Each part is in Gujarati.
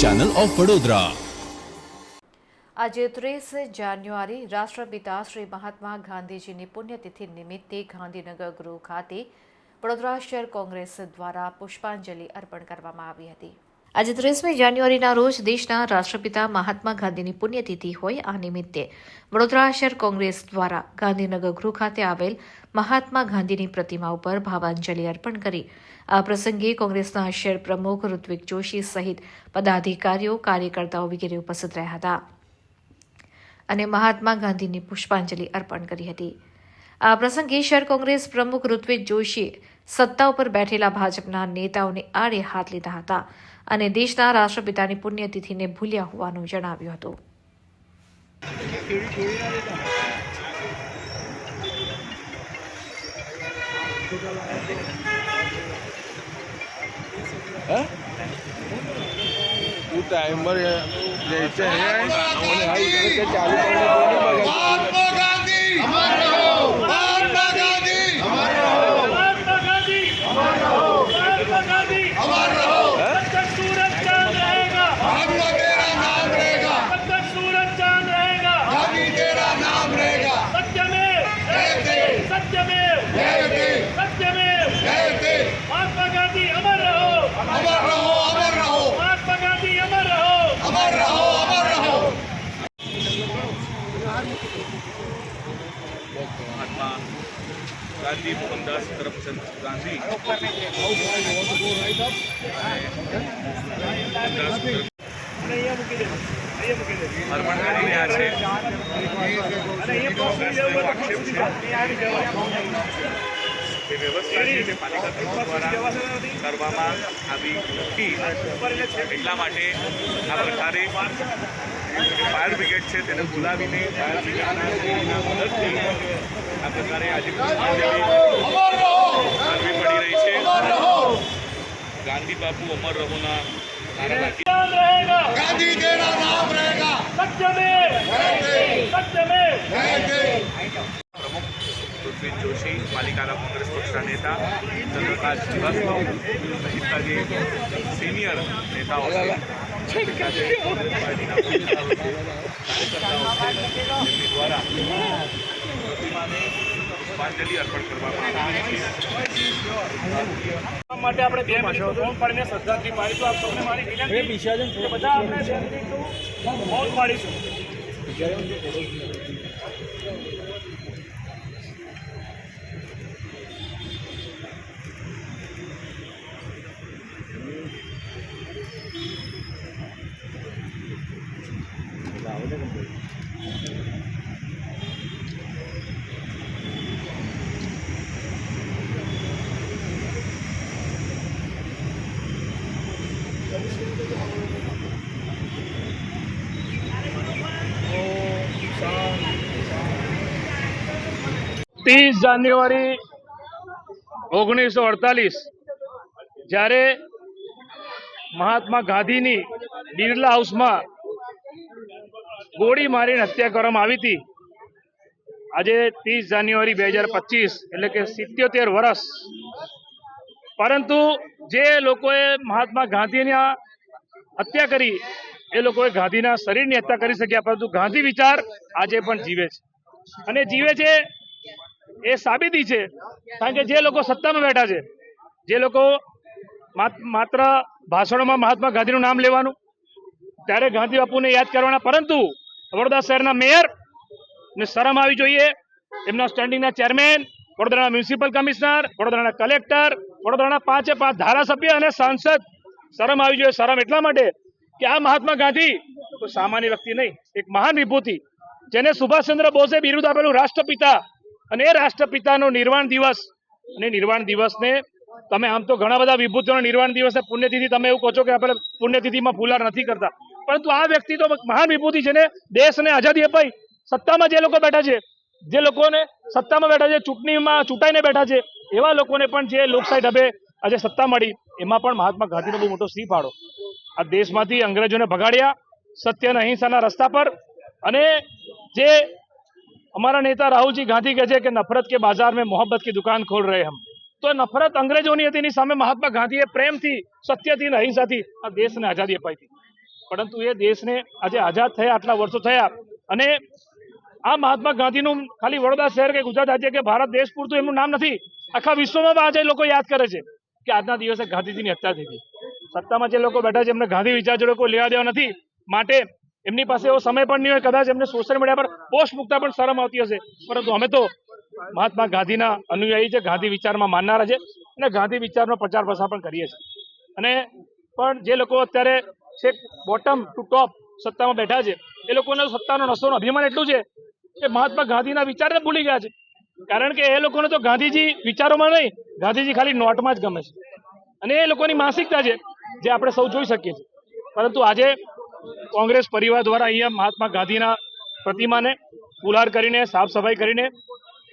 ચેનલ ઓફ વડોદરા આજે ત્રીસ જાન્યુઆરી રાષ્ટ્રપિતા શ્રી મહાત્મા ગાંધીજીની પુણ્યતિથિ નિમિત્તે ગાંધીનગર ગૃહ ખાતે વડોદરા શહેર કોંગ્રેસ દ્વારા પુષ્પાંજલિ અર્પણ કરવામાં આવી હતી. આજે ત્રીસમી જાન્યુઆરીના રોજ દેશના રાષ્ટ્રપિતા મહાત્મા ગાંધીની પુણ્યતિથિ હોય આ નિમિત્તે વડોદરા શહેર કોંગ્રેસ દ્વારા ગાંધીનગર ગૃહ ખાતે આવેલ મહાત્મા ગાંધીની પ્રતિમા ઉપર ભાવાંજલિ અર્પણ કરી આ પ્રસંગે કોંગ્રેસના શહેર પ્રમુખ ઋત્વિક જોશી સહિત પદાધિકારીઓ, કાર્યકર્તાઓ વગેરે ઉપસ્થિત રહ્યા હતા અને મહાત્મા ગાંધીની પુષ્પાંજલિ અર્પણ કરી હતી. આ પ્રસંગે શહેર કોંગ્રેસ પ્રમુખ ઋત્વિક જોશીએ સત્તા ઉપર બેઠેલા ભાજપના નેતાઓને આડે હાથ લીધા હતા અને દેશના રાષ્ટ્રપિતાની પુણ્યતિથિને ભૂલ્યા હોવાનું જણાવ્યું હતું. तू टाइमवर यायचं आहे आणि हा इकडे ते चालू करण्यात कोणी बघायचं ગાંધી મોહનદાસ કરમચંદ ગાંધી. કરવામાં આવી નથી. એટલા માટે આ પ્રકારે ફાયર બ્રિગેડ છે તેને બોલાવીને ફાયર બ્રિગેડના મદદથી આ પ્રકારે આજે કરવી પડી રહી! છે. ગાંધી બાપુ અમર રહોના ગાંધી તેરા નામ જોશી પાલિકાના કોંગ્રેસ પક્ષના નેતા ચંદ્રકાંત શ્રીવાસ્તવ સહિતના સિનિયર નેતાઓ માટે આપણે બે મિનિટ તો પાડીને શ્રદ્ધાંજલિ પાડીશું આપ સૌને મારી વિનંતી બધા આપણે મિનિટનું પાડીશું. ત્રીસ જાન્યુઆરી ઓગણીસો અડતાલીસ જ્યારે મહાત્મા ગાંધીની બિરલા હાઉસમાં ગોળી મારીને હત્યા કરવામાં આવી હતી. આજે ત્રીસ જાન્યુઆરી બે હજાર પચીસ, એટલે કે સિત્યોતેર વર્ષ પરંતુ જે લોકોએ મહાત્મા ગાંધીની હત્યા કરી, એ લોકોએ ગાંધીના શરીરની હત્યા કરી શક્યા, પરંતુ ગાંધી વિચાર આજે પણ જીવે છે. અને જીવે છે એ સાબિતી છે, કારણ કે જે લોકો સત્તામાં બેઠા છે, જે લોકો માત- માત્ર ભાષણોમાં મહાત્મા ગાંધીનું નામ લેવાનું, ત્યારે ગાંધી બાપુને યાદ કરવાના, પરંતુ વડોદરા શહેરના મેયર ને શરમ આવી જોઈએ. એમના સ્ટેન્ડિંગના ચેરમેન વડોદરાના મ્યુનિસિપલ કમિશનર વડોદરાના કલેક્ટર વડોદરાના પાંચે પાંચ ધારાસભ્ય અને સાંસદ શરમ આવી જોઈએ. શરમ એટલા માટે કે આ મહાત્મા ગાંધી કોઈ સામાન્ય વ્યક્તિ નહીં, એક મહાન વિભૂતિ, જેને સુભાષચંદ્ર બોઝે બિરુદ આપેલું રાષ્ટ્રપિતા અને એ રાષ્ટ્રપિતાનો નિર્વાણ દિવસ અને નિર્વાણ દિવસને તમે આમ તો ઘણા બધા વિભૂતિઓના નિર્વાણ દિવસને પુણ્યતિથિ, તમે એવું કહો છો કે આપણે પુણ્યતિથિમાં ફુલાર નથી કરતા. પરંતુ આ વ્યક્તિ તો મહાન વિભૂતિ છે ને, દેશને આઝાદી અપાઈ. સત્તામાં જે લોકો બેઠા છે, જે લોકોને સત્તામાં બેઠા છે, ચૂંટણીમાં ચૂંટાઈને બેઠા છે, એવા લોકોને પણ જે લોકશાહી ઢબે આજે સત્તા મળી, એમાં પણ મહાત્મા ગાંધીનો બહુ મોટો સિંહ ફાળો. આ દેશમાંથી અંગ્રેજોને ભગાડ્યા, સત્ય અને અહિંસાના રસ્તા પર અને જે અમારા નેતા રાહુલજી ગાંધી કહે છે કે નફરત કે બાજાર મેં મોહબ્બત કી દુકાન ખોલ રહે હમ. તો નફરત અંગ્રેજોની હતી એની સામે મહાત્મા ગાંધીએ પ્રેમથી, સત્યથી અને અહિંસાથી આ દેશને આઝાદી અપાઈ હતી. પરંતુ એ દેશને આજે આઝાદ થયા, આટલા વર્ષો થયા. અને આ મહાત્મા ગાંધીનું ખાલી વડોદરા શહેર કે ગુજરાત રાજ્ય કે ભારત દેશ પૂરતું એમનું નામ નથી. આખા વિશ્વમાં આજે લોકો યાદ કરે છે કે આજના દિવસે ગાંધીજીની હત્યા થઈ હતી. સત્તામાં જે લોકો બેઠા છે એમને ગાંધી વિચાર જોડે કોઈ લેવા દેવા નથી. માટે એમની પાસે એવો સમય પણ નહીં હોય, કદાચ એમને સોશિયલ મીડિયા પર પોસ્ટ મૂકતા પણ શરમ આવતી હશે. પરંતુ અમે તો મહાત્મા ગાંધીના અનુયાયી છે, ગાંધી વિચારમાં માનનારા છે અને ગાંધી વિચારનો પ્રચાર પ્રસાર પણ કરીએ છીએ. અને પણ જે લોકો અત્યારે છેક બોટમ ટુ ટોપ સત્તામાં બેઠા છે. એ લોકોને સત્તાનો નશોનો અભિમાન એટલું છે કે મહાત્મા ગાંધીના વિચારને ભૂલી ગયા છે. કારણ કે એ લોકોને તો ગાંધીજી વિચારોમાં નહીં, ગાંધીજી ખાલી નોટમાં જ ગમે છે. અને એ લોકોની માનસિકતા છે જે આપણે સૌ જોઈ શકીએ છીએ. પરંતુ આજે કોંગ્રેસ પરિવાર દ્વારા અહીંયા મહાત્મા ગાંધીના પ્રતિમાને ફુલાર કરીને, સાફ સફાઈ કરીને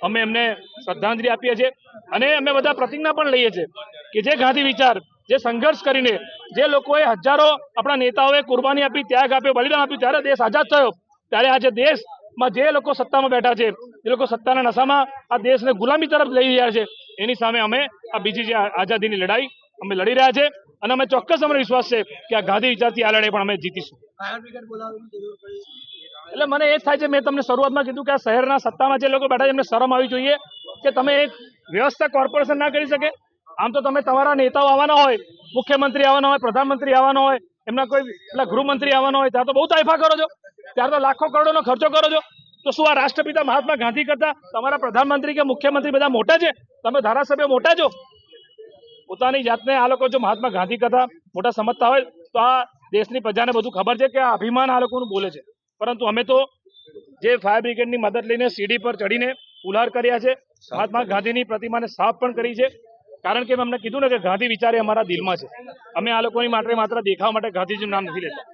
અમે એમને શ્રદ્ધાંજલિ આપીએ છીએ. અને અમે બધા પ્રતિજ્ઞા પણ લઈએ છીએ કે જે ગાંધી વિચાર જે સંઘર્ષ કરીને જે લોકોએ હજારો આપણા નેતાઓએ કુરબાની આપી, ત્યાગ આપ્યો, બલિદાન આપ્યું, ત્યારે દેશ આઝાદ થયો. ત્યારે આજે દેશમાં જે લોકો સત્તામાં બેઠા છે જે લોકો સત્તાના નશામાં આ દેશને ગુલામી તરફ લઈ રહ્યા છે. એની સામે અમે આ બીજી જે આઝાદીની લડાઈ અમે લડી રહ્યા છે અને અમે ચોક્કસ અમને વિશ્વાસ છે કે આ ગાંધી વિચારથી આ લડાઈ પણ અમે જીતીશું. એટલે મને એ થાય છે, મેં તમને શરૂઆતમાં કીધું કે આ શહેરના સત્તામાં જે લોકો બેઠા છે, એમને શરમ આવી જોઈએ કે તમે એક વ્યવસ્થા કોર્પોરેશન ના કરી શકે. આમ તો તમે તમારા નેતાઓ આવવાના હોય, મુખ્યમંત્રી આવવાના હોય, પ્રધાનમંત્રી આવવાના હોય, એમના કોઈ પેલા ગૃહમંત્રી આવવાના હોય, ત્યાં તો બહુ તાઇફા કરો છો. ત્યારે તો લાખો કરોડોનો ખર્ચો કરો છો. તો શું આ રાષ્ટ્રપિતા મહાત્મા ગાંધી કરતા તમારા પ્રધાનમંત્રી કે મુખ્યમંત્રી બધા મોટા છે? તમે ધારાસભ્ય મોટા છો? પોતાની જાતને આ લોકો જો મહાત્મા ગાંધી કરતા મોટા સમજતા હોય, તો આ દેશની પ્રજાને બધું ખબર છે કે આ અભિમાન આ લોકોનું બોલે છે. પરંતુ અમે તો જે ફાયર બ્રિગેડની મદદ લઈને સીડી પર ચડીને ઉલાર કર્યા છે. મહાત્મા ગાંધીની પ્રતિમાને સાફ પણ કરી છે. કારણ કે મેં અમને કીધું ને કે ગાંધી વિચારે અમારા દિલમાં છે. અમે આ લોકોની માટે માત્ર દેખાવા માટે ગાંધીજીનું નામ નથી લેતા.